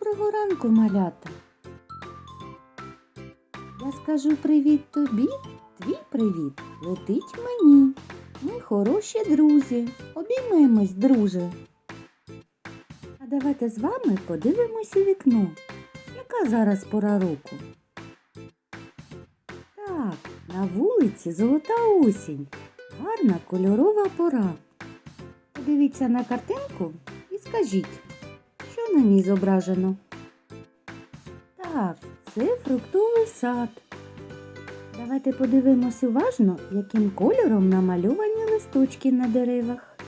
Доброго ранку, малята. Я скажу привіт тобі, твій привіт летить мені. Ми хороші друзі, обіймемось, друже. А давайте з вами подивимось у вікно. Яка зараз пора року? Так, на вулиці золота осінь. Гарна кольорова пора. Подивіться на картинку і скажіть, на ній зображено? Так, це фруктовий сад. Давайте подивимось уважно, яким кольором намальовані листочки на деревах.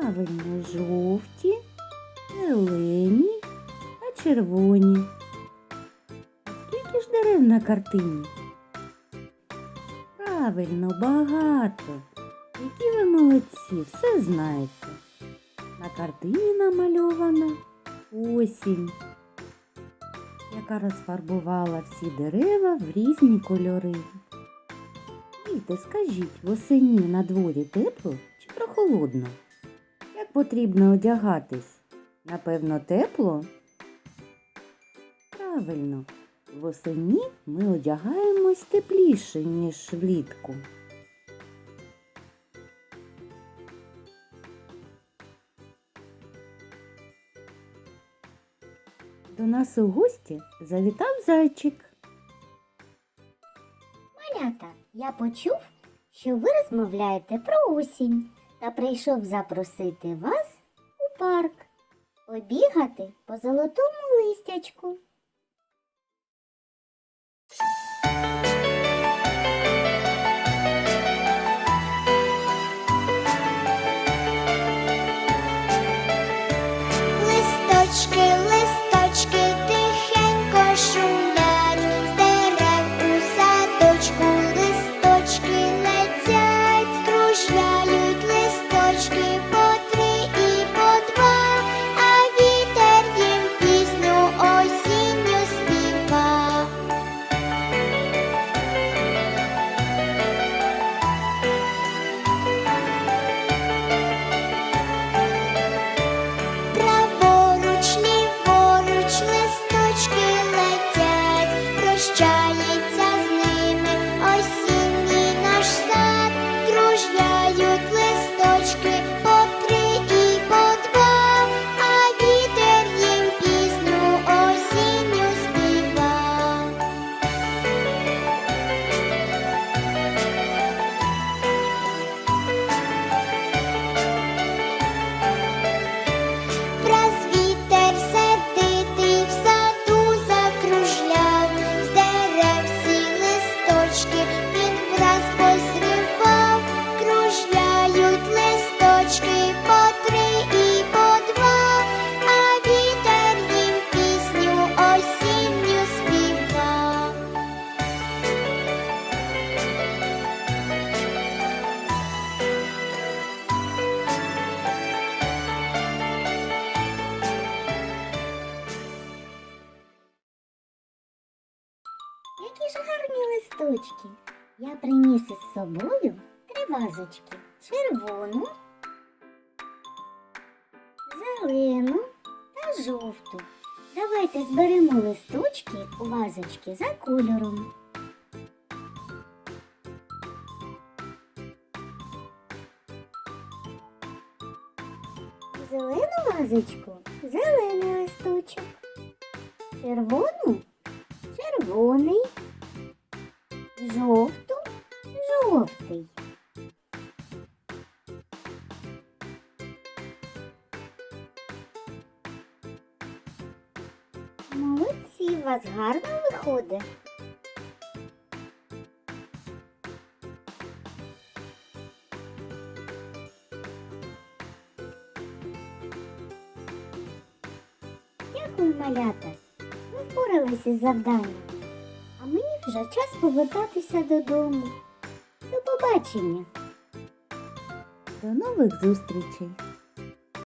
Правильно, жовті, зелені та червоні. Скільки ж дерев на картині? Правильно, багато. Які ви молодці, все знаєте. На картині намальована осінь, яка розфарбувала всі дерева в різні кольори. Діти, скажіть, восені на дворі тепло чи прохолодно? Як потрібно одягатись? Напевно, тепло? Правильно, восені ми одягаємось тепліше, ніж влітку. До нас у гості завітав зайчик. Малята, я почув, що ви розмовляєте про осінь та прийшов запросити вас у парк побігати по золотому листячку. Які ж гарні листочки. Я приніс із собою три вазочки. Червону, зелену та жовту. Давайте зберемо листочки у вазочки за кольором. Зелену вазочку зелений листочок. Червону червоний, жовту, жовтий. Молодці, у вас гарно виходить. Дякую, малята. Ви впоралися з завданням. А мені вже час повертатися додому. До побачення! До нових зустрічей!